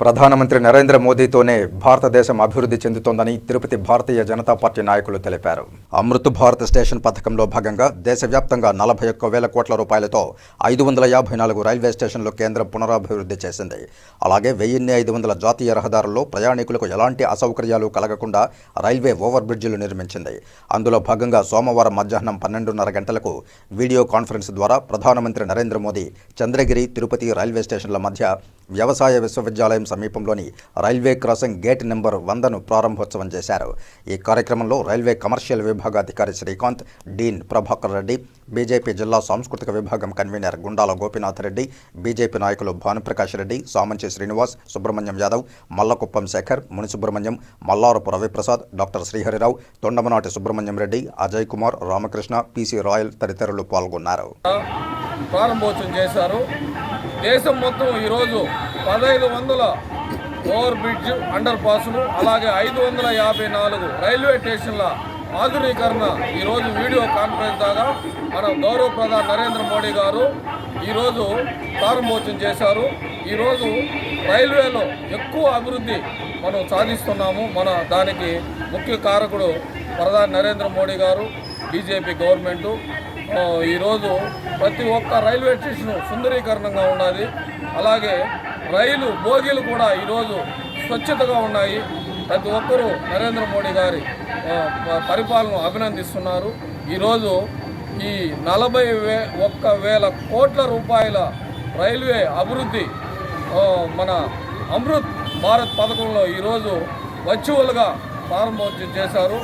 ప్రధానమంత్రి నరేంద్ర మోదీతోనే భారతదేశం అభివృద్ధి చెందుతోందని తిరుపతి భారతీయ జనతా పార్టీ నాయకులు తెలిపారు. అమృత్ భారత్ స్టేషన్ పథకంలో భాగంగా దేశవ్యాప్తంగా నలభై ఒక్క వేల కోట్ల రూపాయలతో ఐదు వందల యాభై నాలుగు రైల్వే స్టేషన్లు కేంద్రం పునరాభివృద్ధి చేసింది. అలాగే వెయ్యిన్ని ఐదు వందల జాతీయ రహదారుల్లో ప్రయాణికులకు ఎలాంటి అసౌకర్యాలు కలగకుండా రైల్వే ఓవర్ బ్రిడ్జిలు నిర్మించింది. అందులో భాగంగా సోమవారం మధ్యాహ్నం పన్నెండున్నర గంటలకు వీడియో కాన్ఫరెన్స్ ద్వారా ప్రధానమంత్రి నరేంద్ర మోదీ చంద్రగిరి తిరుపతి రైల్వే స్టేషన్ల మధ్య వ్యవసాయ విశ్వవిద్యాలయం సమీపంలోని రైల్వే క్రాసింగ్ గేట్ నెంబర్ వందను ప్రారంభోత్సవం చేశారు. ఈ కార్యక్రమంలో రైల్వే కమర్షియల్ విభాగాధికారి శ్రీకాంత్ డీన్ ప్రభాకర్ రెడ్డి బీజేపీ జిల్లా సాంస్కృతిక విభాగం కన్వీనర్ గుండాల గోపీనాథ్ రెడ్డి బీజేపీ నాయకులు Bhanuprakash Reddy Samanchi Srinivas Subrahmanyam Yadav Mallakuppam Sekhar Munisubrahmanyam Mallarapu Raviprasad doctor Srihari Rao Tondamanati Subrahmanyam Reddy Ajay Kumar Ramakrishna PC Royal తదితరులు పాల్గొన్నారు. ప్రారంభోత్సవం చేశారు. దేశం మొత్తం ఈరోజు పదహైదు వందల ఓవర్ బ్రిడ్జ్ అండర్ పాసులు అలాగే ఐదు వందల యాభై నాలుగు రైల్వే స్టేషన్ల ఆధునీకరణ ఈరోజు వీడియో కాన్ఫరెన్స్ దాకా మన గౌరవ ప్రధాని నరేంద్ర మోడీ గారు ఈరోజు ప్రారంభోత్సవం చేశారు. ఈరోజు రైల్వేలో ఎక్కువ అభివృద్ధి మనం సాధిస్తున్నాము. మన దానికి ముఖ్య కారకుడు ప్రధాని నరేంద్ర మోడీ గారు. బీజేపీ గవర్నమెంటు ఈరోజు ప్రతి ఒక్క రైల్వే స్టేషన్ సుందరీకరణంగా ఉన్నది. అలాగే రైలు బోగీలు కూడా ఈరోజు స్వచ్ఛతగా ఉన్నాయి. ప్రతి ఒక్కరూ నరేంద్ర మోడీ గారి పరిపాలన అభినందిస్తున్నారు. ఈరోజు ఈ నలభై వే ఒక్క వేల కోట్ల రూపాయల రైల్వే అభివృద్ధి మన అమృత్ భారత్ పథకంలో ఈరోజు వర్చువల్గా ప్రారంభోత్సవం చేశారు.